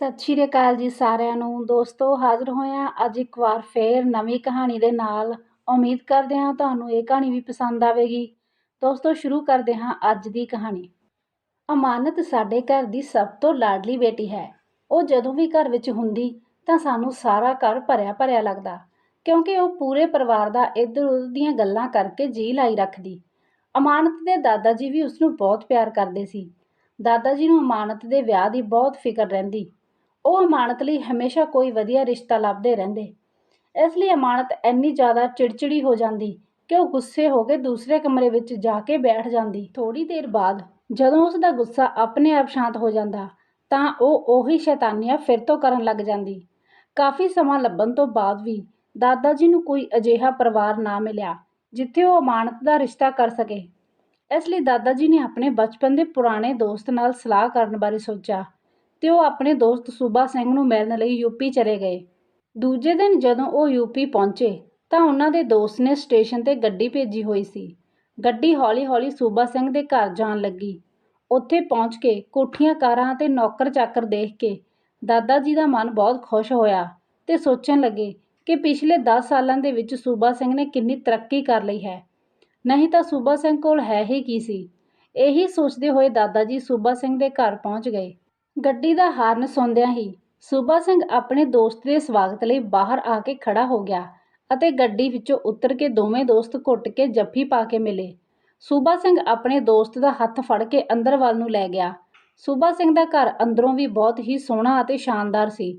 ਸਤਿ ਸ਼੍ਰੀ ਅਕਾਲ ਜੀ ਸਾਰਿਆਂ ਨੂੰ। ਦੋਸਤੋ, ਹਾਜ਼ਰ ਹੋਏ ਅੱਜ ਇੱਕ ਵਾਰ ਫੇਰ ਨਵੀਂ ਕਹਾਣੀ ਦੇ ਨਾਲ। ਉਮੀਦ ਕਰਦੇ ਹਾਂ ਤੁਹਾਨੂੰ ਇਹ ਕਹਾਣੀ ਵੀ ਪਸੰਦ ਆਵੇਗੀ। ਦੋਸਤੋ, ਸ਼ੁਰੂ ਕਰਦੇ ਹਾਂ ਅੱਜ ਦੀ ਕਹਾਣੀ। ਅਮਾਨਤ ਸਾਡੇ ਘਰ ਦੀ ਸਭ ਤੋਂ ਲਾਡਲੀ ਬੇਟੀ ਹੈ। ਉਹ ਜਦੋਂ ਵੀ ਘਰ ਵਿੱਚ ਹੁੰਦੀ ਤਾਂ ਸਾਨੂੰ ਸਾਰਾ ਘਰ ਭਰਿਆ ਭਰਿਆ ਲੱਗਦਾ, ਕਿਉਂਕਿ ਉਹ ਪੂਰੇ ਪਰਿਵਾਰ ਦਾ ਇੱਧਰ ਉੱਧਰ ਦੀਆਂ ਗੱਲਾਂ ਕਰਕੇ ਜੀ ਲਾਈ ਰੱਖਦੀ। ਅਮਾਨਤ ਦੇ ਦਾਦਾ ਜੀ ਵੀ ਉਸ ਨੂੰ ਬਹੁਤ ਪਿਆਰ ਕਰਦੇ ਸੀ। ਦਾਦਾ ਜੀ ਨੂੰ ਅਮਾਨਤ ਦੇ ਵਿਆਹ ਦੀ ਬਹੁਤ ਫਿਕਰ ਰਹਿੰਦੀ। ਉਹ ਅਮਾਨਤ ਲਈ ਹਮੇਸ਼ਾ ਕੋਈ ਵਧੀਆ ਰਿਸ਼ਤਾ ਲੱਭਦੇ ਰਹਿੰਦੇ। ਇਸ ਲਈ ਅਮਾਨਤ ਇੰਨੀ ਜ਼ਿਆਦਾ ਚਿੜਚਿੜੀ ਹੋ ਜਾਂਦੀ ਕਿ ਉਹ ਗੁੱਸੇ ਹੋ ਕੇ ਦੂਸਰੇ ਕਮਰੇ ਵਿੱਚ ਜਾ ਕੇ ਬੈਠ ਜਾਂਦੀ। ਥੋੜੀ ਦੇਰ ਬਾਅਦ ਜਦੋਂ ਉਸ ਦਾ ਗੁੱਸਾ ਆਪਣੇ ਆਪ ਸ਼ਾਂਤ ਹੋ ਜਾਂਦਾ, ਤਾਂ ਉਹ ਉਹੀ ਸ਼ੈਤਾਨੀਆਂ ਫਿਰ ਤੋਂ ਕਰਨ ਲੱਗ ਜਾਂਦੀ। ਕਾਫੀ ਸਮਾਂ ਲੱਭਣ ਤੋਂ ਬਾਅਦ ਵੀ ਦਾਦਾ ਜੀ ਨੂੰ ਕੋਈ ਅਜਿਹਾ ਪਰਿਵਾਰ ਨਾ ਮਿਲਿਆ, ਜਿੱਥੇ ਉਹ ਅਮਾਨਤ ਦਾ ਰਿਸ਼ਤਾ ਕਰ ਸਕੇ। ਇਸ ਲਈ ਦਾਦਾ ਜੀ ਨੇ ਆਪਣੇ ਬਚਪਨ ਦੇ ਪੁਰਾਣੇ ਦੋਸਤ ਨਾਲ ਸਲਾਹ ਕਰਨ ਬਾਰੇ ਸੋਚਿਆ। ਤੇ ਉਹ ਆਪਣੇ ਦੋਸਤ ਸੂਬਾ ਸਿੰਘ ਨੂੰ ਮਿਲਣ ਲਈ ਯੂਪੀ ਚਲੇ ਗਏ। ਦੂਜੇ ਦਿਨ ਜਦੋਂ ਉਹ ਯੂਪੀ ਪਹੁੰਚੇ, ਤਾਂ ਉਹਨਾਂ ਦੇ ਦੋਸਤ ਨੇ ਸਟੇਸ਼ਨ ਤੇ ਗੱਡੀ ਭੇਜੀ ਹੋਈ ਸੀ। ਗੱਡੀ ਹੌਲੀ-ਹੌਲੀ ਸੂਬਾ ਸਿੰਘ ਦੇ ਘਰ ਜਾਣ ਲੱਗੀ। ਉੱਥੇ ਪਹੁੰਚ ਕੇ ਕੋਠੀਆਂ ਕਾਰਾਂ ਤੇ ਨੌਕਰ ਚਾਕਰ ਦੇਖ ਕੇ ਦਾਦਾ ਜੀ ਦਾ ਮਨ ਬਹੁਤ ਖੁਸ਼ ਹੋਇਆ ਤੇ ਸੋਚਣ ਲੱਗੇ ਕਿ ਪਿਛਲੇ 10 ਸਾਲਾਂ ਦੇ ਵਿੱਚ ਸੂਬਾ ਸਿੰਘ ਨੇ ਕਿੰਨੀ ਤਰੱਕੀ ਕਰ ਲਈ ਹੈ। ਨਹੀਂ ਤਾਂ ਸੂਬਾ ਸਿੰਘ ਕੋਲ ਹੈ ਹੀ ਕੀ ਸੀ? ਇਹੀ ਸੋਚਦੇ ਹੋਏ ਦਾਦਾ ਜੀ ਸੂਬਾ ਸਿੰਘ ਦੇ ਘਰ ਪਹੁੰਚ ਗਏ। ਗੱਡੀ ਦਾ ਹਾਰਨ ਸੁਣਦਿਆਂ ਹੀ ਸੂਬਾ ਸਿੰਘ ਆਪਣੇ ਦੋਸਤ ਦੇ ਸਵਾਗਤ ਲਈ ਬਾਹਰ ਆ ਕੇ ਖੜਾ ਹੋ ਗਿਆ ਅਤੇ ਗੱਡੀ ਵਿੱਚੋਂ ਉਤਰ ਕੇ ਦੋਵੇਂ ਦੋਸਤ ਘੁੱਟ ਕੇ ਜੱਫੀ ਪਾ ਕੇ ਮਿਲੇ। ਸੂਬਾ ਸਿੰਘ ਆਪਣੇ ਦੋਸਤ ਦਾ ਹੱਥ ਫੜ ਕੇ ਅੰਦਰ ਵੱਲ ਨੂੰ ਲੈ ਗਿਆ। ਸੂਬਾ ਸਿੰਘ ਦਾ ਘਰ ਅੰਦਰੋਂ ਵੀ ਬਹੁਤ ਹੀ ਸੋਹਣਾ ਅਤੇ ਸ਼ਾਨਦਾਰ ਸੀ।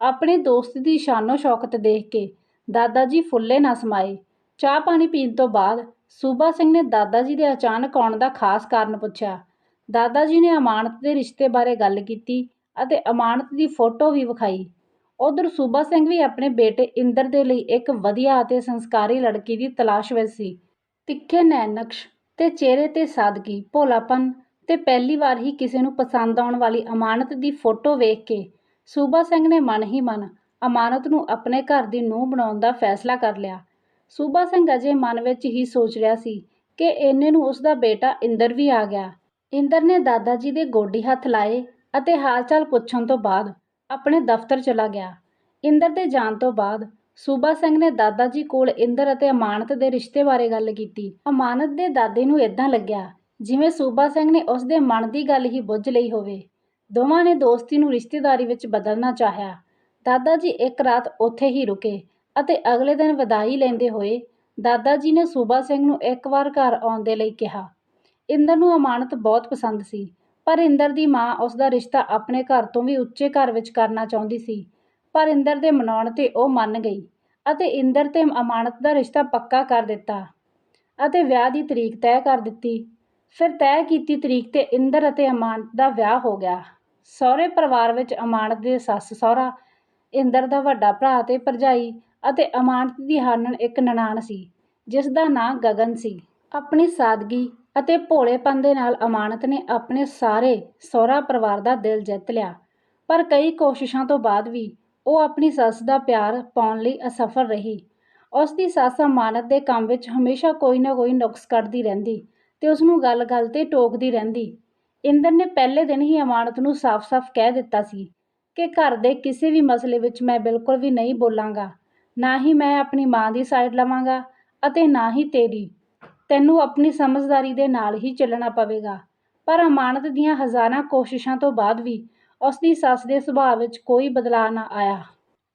ਆਪਣੇ ਦੋਸਤ ਦੀ ਸ਼ਾਨੋ ਸ਼ੌਕਤ ਦੇਖ ਕੇ ਦਾਦਾ ਜੀ ਫੁੱਲੇ ਨਾ ਸਮਾਏ। ਚਾਹ ਪਾਣੀ ਪੀਣ ਤੋਂ ਬਾਅਦ ਸੂਬਾ ਸਿੰਘ ਨੇ ਦਾਦਾ ਜੀ ਦੇ ਅਚਾਨਕ ਆਉਣ ਦਾ ਖਾਸ ਕਾਰਨ ਪੁੱਛਿਆ। ਦਾਦਾ ਜੀ ਨੇ ਅਮਾਨਤ ਦੇ ਰਿਸ਼ਤੇ ਬਾਰੇ ਗੱਲ ਕੀਤੀ ਅਤੇ ਅਮਾਨਤ ਦੀ ਫੋਟੋ ਵੀ ਵਿਖਾਈ। ਉਧਰ ਸੂਬਾ ਸਿੰਘ ਵੀ ਆਪਣੇ ਬੇਟੇ ਇੰਦਰ ਦੇ ਲਈ ਇੱਕ ਵਧੀਆ ਅਤੇ ਸੰਸਕਾਰੀ ਲੜਕੀ ਦੀ ਤਲਾਸ਼ ਵਿੱਚ ਸੀ। ਤਿੱਖੇ ਨੈਣ ਨਕਸ਼ ਤੇ ਚਿਹਰੇ ਤੇ ਸਾਦਗੀ, ਭੋਲਾਪਨ ਤੇ ਪਹਿਲੀ ਵਾਰ ਹੀ ਕਿਸੇ ਨੂੰ ਪਸੰਦ ਆਉਣ ਵਾਲੀ ਅਮਾਨਤ ਦੀ ਫੋਟੋ ਵੇਖ ਕੇ ਸੂਬਾ ਸਿੰਘ ਨੇ ਮਨ ਹੀ ਮਨ ਅਮਾਨਤ ਨੂੰ ਆਪਣੇ ਘਰ ਦੀ ਨੂੰਹ ਬਣਾਉਣ ਦਾ ਫੈਸਲਾ ਕਰ ਲਿਆ। ਸੂਬਾ ਸਿੰਘ ਅਜੇ ਮਨ ਵਿੱਚ ਹੀ ਸੋਚ ਰਿਹਾ ਸੀ ਕਿ ਇੰਨੇ ਨੂੰ ਉਸ ਦਾ ਬੇਟਾ ਇੰਦਰ ਵੀ ਆ ਗਿਆ। ਇੰਦਰ ਨੇ ਦਾਦਾ ਜੀ ਦੇ ਗੋਡੀ ਹੱਥ ਲਾਏ ਅਤੇ ਹਾਲ-ਚਾਲ ਪੁੱਛਣ ਤੋਂ ਬਾਅਦ ਆਪਣੇ ਦਫ਼ਤਰ ਚਲਾ ਗਿਆ। ਇੰਦਰ ਦੇ ਜਾਣ ਤੋਂ ਬਾਅਦ ਸੂਬਾ ਸਿੰਘ ਨੇ ਦਾਦਾ ਜੀ ਕੋਲ ਇੰਦਰ ਅਤੇ ਅਮਾਨਤ ਦੇ ਰਿਸ਼ਤੇ ਬਾਰੇ ਗੱਲ ਕੀਤੀ। ਅਮਾਨਤ ਦੇ ਦਾਦੇ ਨੂੰ ਇਦਾਂ ਲੱਗਿਆ ਜਿਵੇਂ ਸੂਬਾ ਸਿੰਘ ਨੇ ਉਸ ਦੇ ਮਨ ਦੀ ਗੱਲ ਹੀ ਬੁੱਝ ਲਈ ਹੋਵੇ। ਦੋਵਾਂ ਨੇ ਦੋਸਤੀ ਨੂੰ ਰਿਸ਼ਤੇਦਾਰੀ ਵਿੱਚ ਬਦਲਣਾ ਚਾਹਿਆ। ਦਾਦਾ ਜੀ ਇੱਕ ਰਾਤ ਉੱਥੇ ਹੀ ਰੁਕੇ ਅਤੇ ਅਗਲੇ ਦਿਨ ਵਿਦਾਈ ਲੈਂਦੇ ਹੋਏ ਦਾਦਾ ਜੀ ਨੇ ਸੂਬਾ ਸਿੰਘ ਨੂੰ ਇੱਕ ਵਾਰ ਘਰ ਆਉਣ ਦੇ ਲਈ ਕਿਹਾ। ਇੰਦਰ ਨੂੰ ਅਮਾਨਤ ਬਹੁਤ ਪਸੰਦ ਸੀ, ਪਰ ਇੰਦਰ ਦੀ ਮਾਂ ਉਸ ਦਾ ਰਿਸ਼ਤਾ ਆਪਣੇ ਘਰ ਤੋਂ ਵੀ ਉੱਚੇ ਘਰ ਵਿੱਚ ਕਰਨਾ ਚਾਹੁੰਦੀ ਸੀ, ਪਰ ਇੰਦਰ ਦੇ ਮਨਾਉਣ ਤੇ ਉਹ ਮੰਨ ਗਈ ਅਤੇ ਇੰਦਰ ਤੇ ਅਮਾਨਤ ਦਾ ਰਿਸ਼ਤਾ ਪੱਕਾ ਕਰ ਦਿੱਤਾ ਅਤੇ ਵਿਆਹ ਦੀ ਤਰੀਕ ਤੈਅ ਕਰ ਦਿੱਤੀ। ਫਿਰ ਤੈਅ ਕੀਤੀ ਤਰੀਕ ਤੇ ਇੰਦਰ ਅਤੇ ਅਮਾਨਤ ਦਾ ਵਿਆਹ ਹੋ ਗਿਆ। ਸਹੁਰੇ ਪਰਿਵਾਰ ਵਿੱਚ ਅਮਾਨਤ ਦੇ ਸੱਸ ਸਹੁਰਾ, ਇੰਦਰ ਦਾ ਵੱਡਾ ਭਰਾ ਤੇ ਭਰਜਾਈ ਅਤੇ ਅਮਾਨਤ ਦੀ ਹਾਨਣ ਇੱਕ ਨਨਾਣ ਸੀ ਜਿਸ ਦਾ ਨਾਂ ਗਗਨ ਸੀ। ਆਪਣੀ ਸਾਦਗੀ ਅਤੇ ਭੋਲੇਪਨ ਦੇ ਨਾਲ ਅਮਾਨਤ ਨੇ ਆਪਣੇ ਸਾਰੇ ਸਹੁਰਾ ਪਰਿਵਾਰ ਦਾ ਦਿਲ ਜਿੱਤ ਲਿਆ। ਪਰ ਕਈ ਕੋਸ਼ਿਸ਼ਾਂ ਤੋਂ ਬਾਅਦ ਵੀ ਉਹ ਆਪਣੀ ਸੱਸ ਦਾ ਪਿਆਰ ਪਾਉਣ ਲਈ ਅਸਫਲ ਰਹੀ। ਉਸ ਦੀ ਸੱਸ ਅਮਾਨਤ ਦੇ ਕੰਮ ਵਿੱਚ ਹਮੇਸ਼ਾ ਕੋਈ ਨਾ ਕੋਈ ਨੁਕਸ ਕੱਢਦੀ ਰਹਿੰਦੀ ਤੇ ਉਸ ਨੂੰ ਗੱਲ-ਗੱਲ ਤੇ ਟੋਕਦੀ ਰਹਿੰਦੀ। ਇੰਦਰ ਨੇ ਪਹਿਲੇ ਦਿਨ ਹੀ ਅਮਾਨਤ ਨੂੰ ਸਾਫ਼-ਸਾਫ਼ ਕਹਿ ਦਿੱਤਾ ਸੀ ਕਿ ਘਰ ਦੇ ਕਿਸੇ ਵੀ ਮਸਲੇ ਵਿੱਚ ਮੈਂ ਬਿਲਕੁਲ ਵੀ ਨਹੀਂ ਬੋਲਾਂਗਾ। ਨਾ ਹੀ ਮੈਂ ਆਪਣੀ ਮਾਂ ਦੀ ਸਾਈਡ ਲਵਾਂਗਾ ਅਤੇ ਨਾ ਹੀ ਤੇਰੀ। ਤੈਨੂੰ ਆਪਣੀ ਸਮਝਦਾਰੀ ਦੇ ਨਾਲ ਹੀ ਚੱਲਣਾ ਪਵੇਗਾ। ਪਰ ਅਮਾਨਤ ਦੀਆਂ ਹਜ਼ਾਰਾਂ ਕੋਸ਼ਿਸ਼ਾਂ ਤੋਂ ਬਾਅਦ ਵੀ ਉਸ ਦੀ ਸੱਸ ਦੇ ਸੁਭਾਅ ਵਿੱਚ ਕੋਈ ਬਦਲਾਅ ਨਾ ਆਇਆ।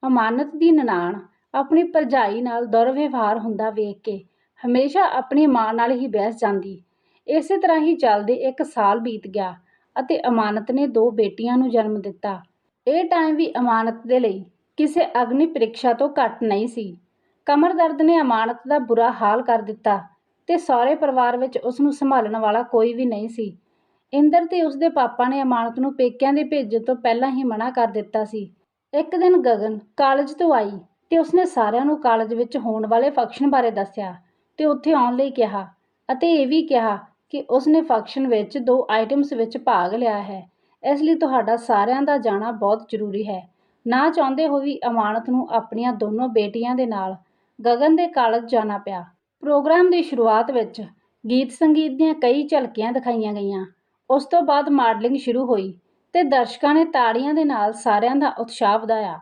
ਅਮਾਨਤ ਦੀ ਨਨਾਣ ਆਪਣੀ ਭਰਜਾਈ ਨਾਲ ਦੁਰਵਿਵਹਾਰ ਹੁੰਦਾ ਵੇਖ ਕੇ ਹਮੇਸ਼ਾ ਆਪਣੀ ਮਾਂ ਨਾਲ ਹੀ ਬਹਿਸ ਜਾਂਦੀ। ਇਸੇ ਤਰ੍ਹਾਂ ਹੀ ਚੱਲਦੇ ਇੱਕ ਸਾਲ ਬੀਤ ਗਿਆ ਅਤੇ ਅਮਾਨਤ ਨੇ ਦੋ ਬੇਟੀਆਂ ਨੂੰ ਜਨਮ ਦਿੱਤਾ। ਇਹ ਟਾਈਮ ਵੀ ਅਮਾਨਤ ਦੇ ਲਈ ਕਿਸੇ ਅਗਨੀ ਪ੍ਰੀਖਿਆ ਤੋਂ ਘੱਟ ਨਹੀਂ ਸੀ। ਕਮਰ ਦਰਦ ਨੇ ਅਮਾਨਤ ਦਾ ਬੁਰਾ ਹਾਲ ਕਰ ਦਿੱਤਾ। ਤੇ ਸਹੁਰੇ ਪਰਿਵਾਰ ਵਿੱਚ ਉਸ ਨੂੰ ਸੰਭਾਲਣ ਵਾਲਾ ਕੋਈ ਵੀ ਨਹੀਂ ਸੀ। ਇੰਦਰ ਤੇ ਉਸਦੇ ਪਾਪਾ ਨੇ ਅਮਾਨਤ ਨੂੰ ਪੇਕਿਆਂ ਦੇ ਭੇਜਣ ਤੋਂ ਪਹਿਲਾਂ ਹੀ ਮਨਾ ਕਰ ਦਿੱਤਾ ਸੀ। ਇੱਕ ਦਿਨ ਗਗਨ ਕਾਲਜ ਤੋਂ ਆਈ ਤੇ ਉਸਨੇ ਸਾਰਿਆਂ ਨੂੰ ਕਾਲਜ ਵਿੱਚ ਹੋਣ ਵਾਲੇ ਫੰਕਸ਼ਨ ਬਾਰੇ ਦੱਸਿਆ ਤੇ ਉੱਥੇ ਆਉਣ ਲਈ ਕਿਹਾ ਅਤੇ ਇਹ ਵੀ ਕਿਹਾ ਕਿ ਉਸਨੇ ਫੰਕਸ਼ਨ ਵਿੱਚ ਦੋ ਆਈਟਮਸ ਵਿੱਚ ਭਾਗ ਲਿਆ ਹੈ। ਇਸ ਲਈ ਤੁਹਾਡਾ ਸਾਰਿਆਂ ਦਾ ਜਾਣਾ ਬਹੁਤ ਜ਼ਰੂਰੀ ਹੈ। ਨਾ ਚਾਹੁੰਦੇ ਹੋਏ ਵੀ ਅਮਾਨਤ ਨੂੰ ਆਪਣੀਆਂ ਦੋਨੋਂ ਬੇਟੀਆਂ ਦੇ ਨਾਲ ਗਗਨ ਦੇ ਕਾਲਜ ਜਾਣਾ ਪਿਆ। ਪ੍ਰੋਗਰਾਮ ਦੀ ਸ਼ੁਰੂਆਤ ਵਿੱਚ ਗੀਤ ਸੰਗੀਤ ਦੀਆਂ ਕਈ ਝਲਕੀਆਂ ਦਿਖਾਈਆਂ ਗਈਆਂ। ਉਸ ਤੋਂ ਬਾਅਦ ਮਾਡਲਿੰਗ ਸ਼ੁਰੂ ਹੋਈ ਤੇ ਦਰਸ਼ਕਾਂ ਨੇ ਤਾੜੀਆਂ ਦੇ ਨਾਲ ਸਾਰਿਆਂ ਦਾ ਉਤਸ਼ਾਹ ਵਧਾਇਆ।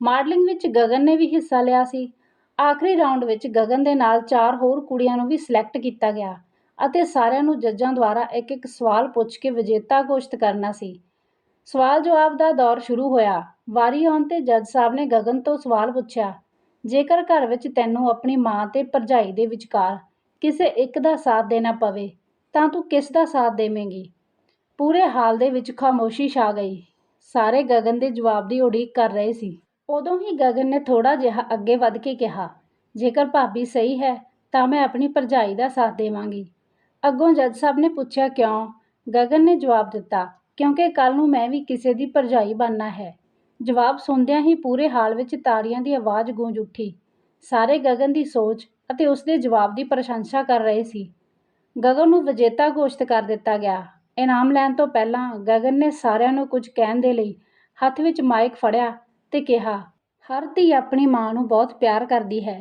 ਮਾਡਲਿੰਗ ਵਿੱਚ ਗਗਨ ਨੇ ਵੀ ਹਿੱਸਾ ਲਿਆ ਸੀ। ਆਖਰੀ ਰਾਊਂਡ ਵਿੱਚ ਗਗਨ ਦੇ ਨਾਲ ਚਾਰ ਹੋਰ ਕੁੜੀਆਂ ਨੂੰ ਵੀ ਸਿਲੈਕਟ ਕੀਤਾ ਗਿਆ ਅਤੇ ਸਾਰਿਆਂ ਨੂੰ ਜੱਜਾਂ ਦੁਆਰਾ ਇੱਕ ਇੱਕ ਸਵਾਲ ਪੁੱਛ ਕੇ ਵਿਜੇਤਾ ਘੋਸ਼ਿਤ ਕਰਨਾ ਸੀ। ਸਵਾਲ ਜਵਾਬ ਦਾ ਦੌਰ ਸ਼ੁਰੂ ਹੋਇਆ। ਵਾਰੀ ਆਉਣ ਤੇ ਜੱਜ ਸਾਹਿਬ ਨੇ ਗਗਨ ਤੋਂ ਸਵਾਲ ਪੁੱਛਿਆ ਜੇਕਰ ਘਰ ਵਿੱਚ ਤੈਨੂੰ ਆਪਣੀ ਮਾਂ ਤੇ ਭਰਜਾਈ ਦੇ ਵਿਚਕਾਰ ਕਿਸੇ ਇੱਕ ਦਾ ਸਾਥ ਦੇਣਾ ਪਵੇ, ਤਾਂ ਤੂੰ ਕਿਸ ਦਾ ਸਾਥ ਦੇਵੇਂਗੀ? ਪੂਰੇ ਹਾਲ ਦੇ ਵਿੱਚ ਖਾਮੋਸ਼ੀ ਛਾ ਗਈ। ਸਾਰੇ ਗਗਨ ਦੇ ਜਵਾਬ ਦੀ ਉਡੀਕ ਕਰ ਰਹੇ ਸੀ। ਉਦੋਂ ਹੀ ਗਗਨ ਨੇ ਥੋੜਾ ਜਿਹਾ ਅੱਗੇ ਵੱਧ ਕੇ ਕਿਹਾ, ਜੇਕਰ ਭਾਬੀ ਸਹੀ ਹੈ, ਤਾਂ ਮੈਂ ਆਪਣੀ ਭਰਜਾਈ ਦਾ ਸਾਥ ਦੇਵਾਂਗੀ। ਅੱਗੋਂ ਜੱਜ ਸਾਹਿਬ ਨੇ ਪੁੱਛਿਆ, ਕਿਉਂ? ਗਗਨ ਨੇ ਜਵਾਬ ਦਿੱਤਾ, ਕਿਉਂਕਿ ਕੱਲ ਨੂੰ ਮੈਂ ਵੀ ਕਿਸੇ ਦੀ ਭਰਜਾਈ ਬਣਨਾ ਹੈ। ਜਵਾਬ ਸੁਣਦਿਆਂ ਹੀ ਪੂਰੇ ਹਾਲ ਵਿੱਚ ਤਾੜੀਆਂ ਦੀ ਆਵਾਜ਼ ਗੂੰਜ ਉੱਠੀ। ਸਾਰੇ ਗਗਨ ਦੀ ਸੋਚ ਅਤੇ ਉਸ ਦੇ ਜਵਾਬ ਦੀ ਪ੍ਰਸ਼ੰਸਾ ਕਰ ਰਹੇ ਸੀ। ਗਗਨ ਨੂੰ ਵਿਜੇਤਾ ਘੋਸ਼ਿਤ ਕਰ ਦਿੱਤਾ ਗਿਆ। ਇਨਾਮ ਲੈਣ ਤੋਂ ਪਹਿਲਾਂ ਗਗਨ ਨੇ ਸਾਰਿਆਂ ਨੂੰ ਕੁਝ ਕਹਿਣ ਦੇ ਲਈ ਹੱਥ ਵਿੱਚ ਮਾਈਕ ਫੜਿਆ ਤੇ ਕਿਹਾ, ਹਰ ਧੀ ਆਪਣੀ ਮਾਂ ਨੂੰ ਬਹੁਤ ਪਿਆਰ ਕਰਦੀ ਹੈ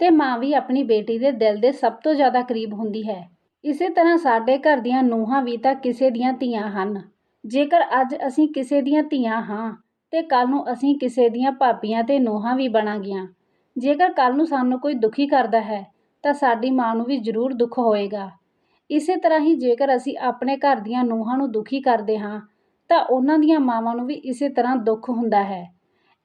ਤੇ ਮਾਂ ਵੀ ਆਪਣੀ ਬੇਟੀ ਦੇ ਦਿਲ ਦੇ ਸਭ ਤੋਂ ਜ਼ਿਆਦਾ ਕਰੀਬ ਹੁੰਦੀ ਹੈ। ਇਸੇ ਤਰ੍ਹਾਂ ਸਾਡੇ ਘਰ ਦੀਆਂ ਨੂੰਹਾਂ ਵੀ ਤਾਂ ਕਿਸੇ ਦੀਆਂ ਧੀਆਂ ਹਨ। ਜੇਕਰ ਅੱਜ ਅਸੀਂ ਕਿਸੇ ਦੀਆਂ ਧੀਆਂ ਹਾਂ ਅਤੇ ਕੱਲ੍ਹ ਨੂੰ ਅਸੀਂ ਕਿਸੇ ਦੀਆਂ ਭਾਬੀਆਂ ਅਤੇ ਨੂੰਹਾਂ ਵੀ ਬਣਾਂਗੀਆਂ। ਜੇਕਰ ਕੱਲ੍ਹ ਨੂੰ ਸਾਨੂੰ ਕੋਈ ਦੁਖੀ ਕਰਦਾ ਹੈ, ਤਾਂ ਸਾਡੀ ਮਾਂ ਨੂੰ ਵੀ ਜ਼ਰੂਰ ਦੁੱਖ ਹੋਏਗਾ। ਇਸੇ ਤਰ੍ਹਾਂ ਹੀ ਜੇਕਰ ਅਸੀਂ ਆਪਣੇ ਘਰ ਦੀਆਂ ਨੂੰਹਾਂ ਨੂੰ ਦੁਖੀ ਕਰਦੇ ਹਾਂ, ਤਾਂ ਉਹਨਾਂ ਦੀਆਂ ਮਾਵਾਂ ਨੂੰ ਵੀ ਇਸੇ ਤਰ੍ਹਾਂ ਦੁੱਖ ਹੁੰਦਾ ਹੈ।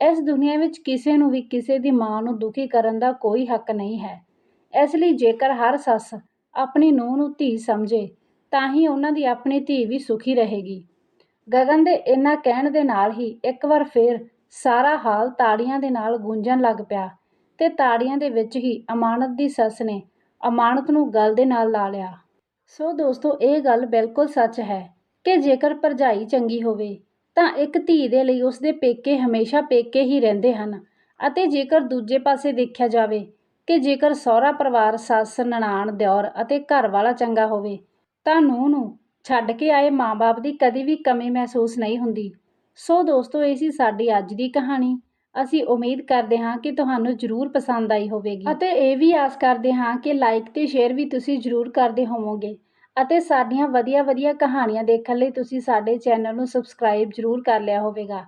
ਇਸ ਦੁਨੀਆ ਵਿੱਚ ਕਿਸੇ ਨੂੰ ਵੀ ਕਿਸੇ ਦੀ ਮਾਂ ਨੂੰ ਦੁਖੀ ਕਰਨ ਦਾ ਕੋਈ ਹੱਕ ਨਹੀਂ ਹੈ। ਇਸ ਲਈ ਜੇਕਰ ਹਰ ਸੱਸ ਆਪਣੀ ਨੂੰਹ ਨੂੰ ਧੀ ਸਮਝੇ, ਤਾਂ ਹੀ ਉਹਨਾਂ ਦੀ ਆਪਣੀ ਧੀ ਵੀ ਸੁਖੀ ਰਹੇਗੀ। ਗਗਨ ਦੇ ਇੰਨਾ ਕਹਿਣ ਦੇ ਨਾਲ ਹੀ ਇੱਕ ਵਾਰ ਫੇਰ ਸਾਰਾ ਹਾਲ ਤਾੜੀਆਂ ਦੇ ਨਾਲ ਗੂੰਜਣ ਲੱਗ ਪਿਆ ਤੇ ਤਾੜੀਆਂ ਦੇ ਵਿੱਚ ਹੀ ਅਮਾਨਤ ਦੀ ਸੱਸ ਨੇ ਅਮਾਨਤ ਨੂੰ ਗਲ ਦੇ ਨਾਲ ਲਾ ਲਿਆ। ਸੋ ਦੋਸਤੋ, ਇਹ ਗੱਲ ਬਿਲਕੁਲ ਸੱਚ ਹੈ ਕਿ ਜੇਕਰ ਭਰਜਾਈ ਚੰਗੀ ਹੋਵੇ, ਤਾਂ ਇੱਕ ਧੀ ਦੇ ਲਈ ਉਸਦੇ ਪੇਕੇ ਹਮੇਸ਼ਾ ਪੇਕੇ ਹੀ ਰਹਿੰਦੇ ਹਨ ਅਤੇ ਜੇਕਰ ਦੂਜੇ ਪਾਸੇ ਦੇਖਿਆ ਜਾਵੇ ਕਿ ਜੇਕਰ ਸਹੁਰਾ ਪਰਿਵਾਰ, ਸੱਸ, ਨਨਾਣ, ਦਿਓਰ ਅਤੇ ਘਰ ਵਾਲਾ ਚੰਗਾ ਹੋਵੇ, ਤਾਂ ਨੂੰਹ ਨੂੰ ਛੱਡ ਕੇ ਆਏ ਮਾਂ-ਬਾਪ ਦੀ ਕਦੀ ਵੀ ਕਮੀ ਮਹਿਸੂਸ ਨਹੀਂ ਹੁੰਦੀ। ਸੋ ਦੋਸਤੋ, ਇਹ ਸੀ ਸਾਡੀ ਅੱਜ ਦੀ ਕਹਾਣੀ। ਅਸੀਂ ਉਮੀਦ ਕਰਦੇ ਹਾਂ ਕਿ ਤੁਹਾਨੂੰ ਜ਼ਰੂਰ ਪਸੰਦ ਆਈ ਹੋਵੇਗੀ। ਅਤੇ ਇਹ ਵੀ ਆਸ ਕਰਦੇ ਹਾਂ ਕਿ ਲਾਈਕ ਤੇ ਸ਼ੇਅਰ ਵੀ ਤੁਸੀਂ ਜ਼ਰੂਰ ਕਰਦੇ ਹੋਵੋਗੇ। ਅਤੇ ਸਾਡੀਆਂ ਵਧੀਆ-ਵਧੀਆ ਕਹਾਣੀਆਂ ਦੇਖਣ ਲਈ ਤੁਸੀਂ ਸਾਡੇ ਚੈਨਲ ਨੂੰ ਸਬਸਕ੍ਰਾਈਬ ਜ਼ਰੂਰ ਕਰ ਲਿਆ ਹੋਵੇਗਾ।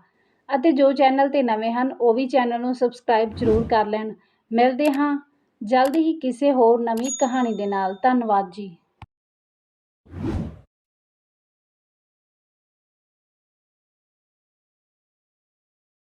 ਅਤੇ ਜੋ ਚੈਨਲ ਤੇ ਨਵੇਂ ਹਨ, ਉਹ ਵੀ ਚੈਨਲ ਨੂੰ ਸਬਸਕ੍ਰਾਈਬ ਜ਼ਰੂਰ ਕਰ ਲੈਣ। ਮਿਲਦੇ ਹਾਂ ਜਲਦੀ ਹੀ ਕਿਸੇ ਹੋਰ ਨਵੀਂ ਕਹਾਣੀ ਦੇ ਨਾਲ। ਧੰਨਵਾਦ ਜੀ।